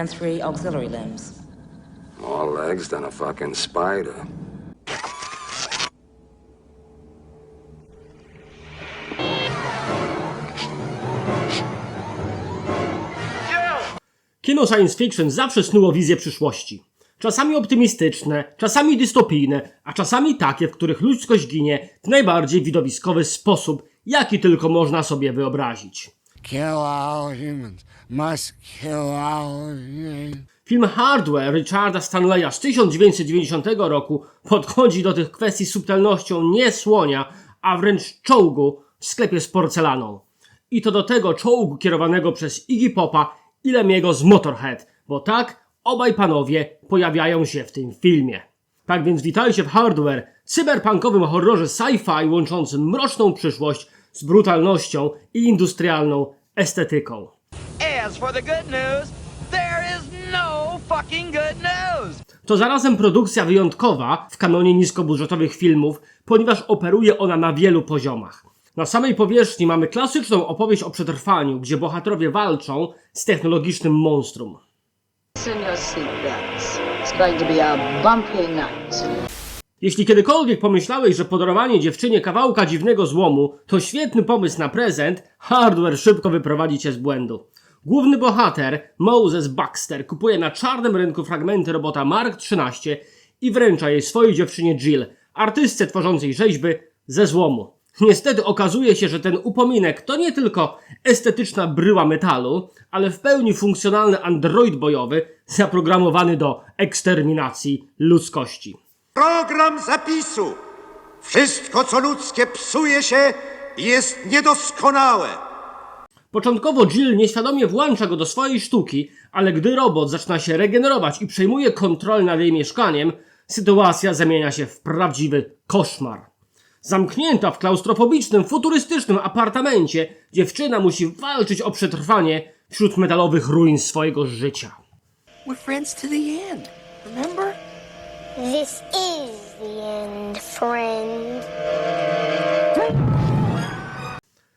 and three auxiliary limbs. More legs than a fucking spider. Kino science fiction zawsze snuło wizje przyszłości. Czasami optymistyczne, czasami dystopijne, a czasami takie, w których ludzkość ginie w najbardziej widowiskowy sposób, jaki tylko można sobie wyobrazić. Kill all humans. Must kill all humans. Film Hardware Richarda Stanleya z 1990 roku podchodzi do tych kwestii subtelnością nie słonia, a wręcz czołgu w sklepie z porcelaną. I to do tego czołgu kierowanego przez Iggy Popa i Lemiego z Motorhead, bo tak obaj panowie pojawiają się w tym filmie. Tak więc witajcie w Hardware, cyberpunkowym horrorze sci-fi łączącym mroczną przyszłość z brutalnością i industrialną estetyką. As for the good news, there is no fucking good news. To zarazem produkcja wyjątkowa w kanonie niskobudżetowych filmów, ponieważ operuje ona na wielu poziomach. Na samej powierzchni mamy klasyczną opowieść o przetrwaniu, gdzie bohaterowie walczą z technologicznym monstrum. Jeśli kiedykolwiek pomyślałeś, że podarowanie dziewczynie kawałka dziwnego złomu to świetny pomysł na prezent, hardware szybko wyprowadzi cię z błędu. Główny bohater, Moses Baxter, kupuje na czarnym rynku fragmenty robota Mark XIII i wręcza jej swojej dziewczynie Jill, artystce tworzącej rzeźby ze złomu. Niestety okazuje się, że ten upominek to nie tylko estetyczna bryła metalu, ale w pełni funkcjonalny android bojowy zaprogramowany do eksterminacji ludzkości. Program zapisu. Wszystko, co ludzkie, psuje się i jest niedoskonałe. Początkowo Jill nieświadomie włącza go do swojej sztuki, ale gdy robot zaczyna się regenerować i przejmuje kontrolę nad jej mieszkaniem, sytuacja zamienia się w prawdziwy koszmar. Zamknięta w klaustrofobicznym, futurystycznym apartamencie, dziewczyna musi walczyć o przetrwanie wśród metalowych ruin swojego życia. We're friends to the end? This is the end, friend.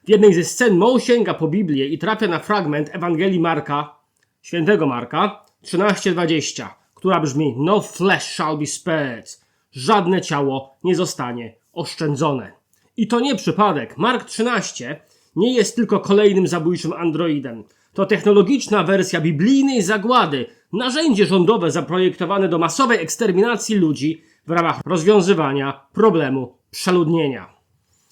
W jednej ze scen Mo sięga po Biblię i trafia na fragment Ewangelii Marka, świętego Marka, 13:20, która brzmi No flesh shall be spared. Żadne ciało nie zostanie oszczędzone. I to nie przypadek. Mark 13 nie jest tylko kolejnym zabójczym androidem. To technologiczna wersja biblijnej zagłady, narzędzie rządowe zaprojektowane do masowej eksterminacji ludzi w ramach rozwiązywania problemu przeludnienia.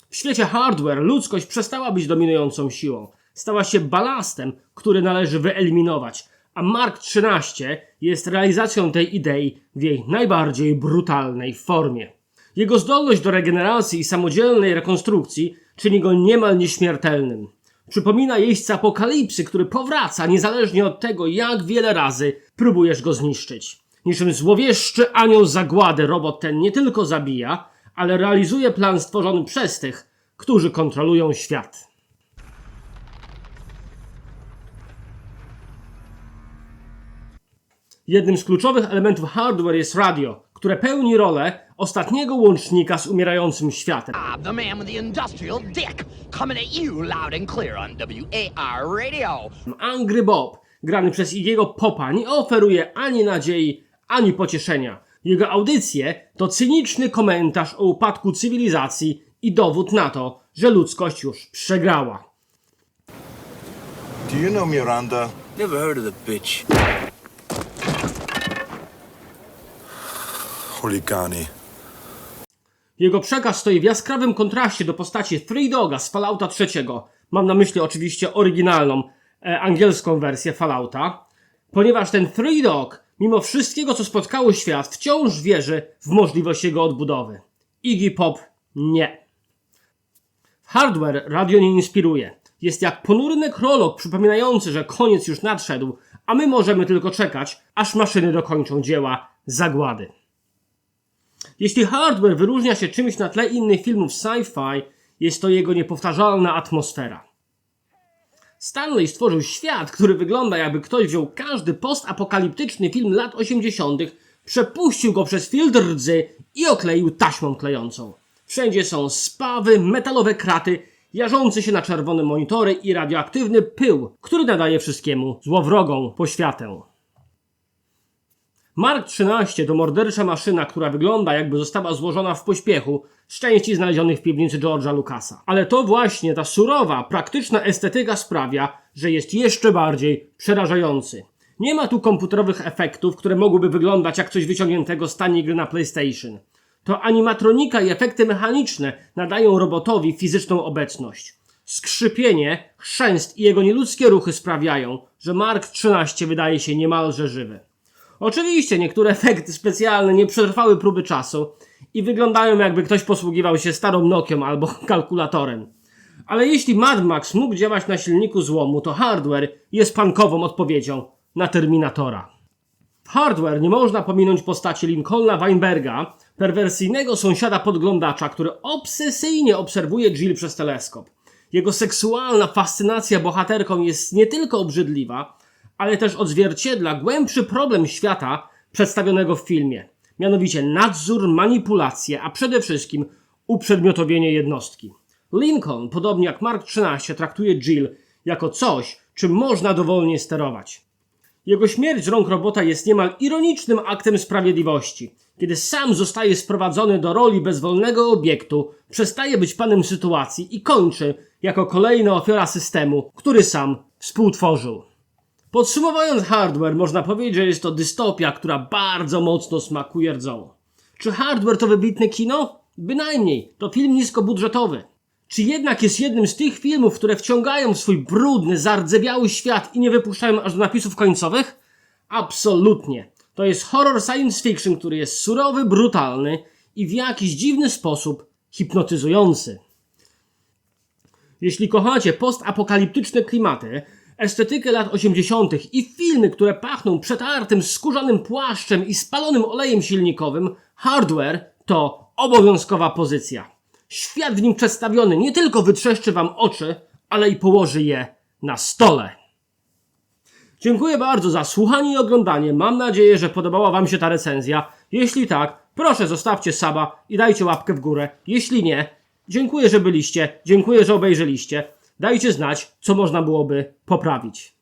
W świecie hardware ludzkość przestała być dominującą siłą. Stała się balastem, który należy wyeliminować, a Mark XIII jest realizacją tej idei w jej najbardziej brutalnej formie. Jego zdolność do regeneracji i samodzielnej rekonstrukcji czyni go niemal nieśmiertelnym. Przypomina jeźdźca apokalipsy, który powraca niezależnie od tego, jak wiele razy próbujesz go zniszczyć. Niczym złowieszczy anioł zagłady robot ten nie tylko zabija, ale realizuje plan stworzony przez tych, którzy kontrolują świat. Jednym z kluczowych elementów hardware jest radio, które pełni rolę ostatniego łącznika z umierającym światem. I'm the man with the industrial dick, coming at you loud and clear on WAR radio. Angry Bob, grany przez Iggy'ego Popa, nie oferuje ani nadziei, ani pocieszenia. Jego audycje to cyniczny komentarz o upadku cywilizacji i dowód na to, że ludzkość już przegrała. Do you know Miranda? Never heard of the bitch. Chuligani. Jego przekaz stoi w jaskrawym kontraście do postaci Three Doga z Fallouta III. Mam na myśli oczywiście oryginalną, e, angielską wersję Fallouta. Ponieważ ten Three Dog, mimo wszystkiego co spotkało świat, wciąż wierzy w możliwość jego odbudowy. Iggy Pop nie. Hardware radio nie inspiruje. Jest jak ponury nekrolog przypominający, że koniec już nadszedł, a my możemy tylko czekać, aż maszyny dokończą dzieła zagłady. Jeśli Hardware wyróżnia się czymś na tle innych filmów sci-fi, jest to jego niepowtarzalna atmosfera. Stanley stworzył świat, który wygląda jakby ktoś wziął każdy postapokaliptyczny film lat 80., przepuścił go przez filtr rdzy i okleił taśmą klejącą. Wszędzie są spawy, metalowe kraty, jarzące się na czerwone monitory i radioaktywny pył, który nadaje wszystkiemu złowrogą poświatę. Mark 13 to mordercza maszyna, która wygląda jakby została złożona w pośpiechu z części znalezionych w piwnicy George'a Lucasa. Ale to właśnie ta surowa, praktyczna estetyka sprawia, że jest jeszcze bardziej przerażający. Nie ma tu komputerowych efektów, które mogłyby wyglądać jak coś wyciągniętego z taniej gry na PlayStation. To animatronika i efekty mechaniczne nadają robotowi fizyczną obecność. Skrzypienie, chrzęst i jego nieludzkie ruchy sprawiają, że Mark 13 wydaje się niemalże żywy. Oczywiście niektóre efekty specjalne nie przetrwały próby czasu i wyglądają jakby ktoś posługiwał się starą Nokią albo kalkulatorem. Ale jeśli Mad Max mógł działać na silniku złomu, to hardware jest pankową odpowiedzią na Terminatora. W hardware nie można pominąć postaci Lincolna Weinberga, perwersyjnego sąsiada podglądacza, który obsesyjnie obserwuje Jill przez teleskop. Jego seksualna fascynacja bohaterką jest nie tylko obrzydliwa, ale też odzwierciedla głębszy problem świata przedstawionego w filmie. Mianowicie nadzór, manipulacje, a przede wszystkim uprzedmiotowienie jednostki. Lincoln, podobnie jak Mark XIII, traktuje Jill jako coś, czym można dowolnie sterować. Jego śmierć z rąk robota jest niemal ironicznym aktem sprawiedliwości. Kiedy sam zostaje sprowadzony do roli bezwolnego obiektu, przestaje być panem sytuacji i kończy jako kolejna ofiara systemu, który sam współtworzył. Podsumowując hardware, można powiedzieć, że jest to dystopia, która bardzo mocno smakuje rdzą. Czy hardware to wybitne kino? Bynajmniej, to film niskobudżetowy. Czy jednak jest jednym z tych filmów, które wciągają w swój brudny, zardzewiały świat i nie wypuszczają aż do napisów końcowych? Absolutnie. To jest horror science fiction, który jest surowy, brutalny i w jakiś dziwny sposób hipnotyzujący. Jeśli kochacie postapokaliptyczne klimaty, estetykę lat 80. i filmy, które pachną przetartym, skórzanym płaszczem i spalonym olejem silnikowym, hardware to obowiązkowa pozycja. Świat w nim przedstawiony nie tylko wytrzeszczy wam oczy, ale i położy je na stole. Dziękuję bardzo za słuchanie i oglądanie. Mam nadzieję, że podobała Wam się ta recenzja. Jeśli tak, proszę zostawcie saba i dajcie łapkę w górę. Jeśli nie, dziękuję, że byliście, dziękuję, że obejrzeliście. Dajcie znać, co można byłoby poprawić.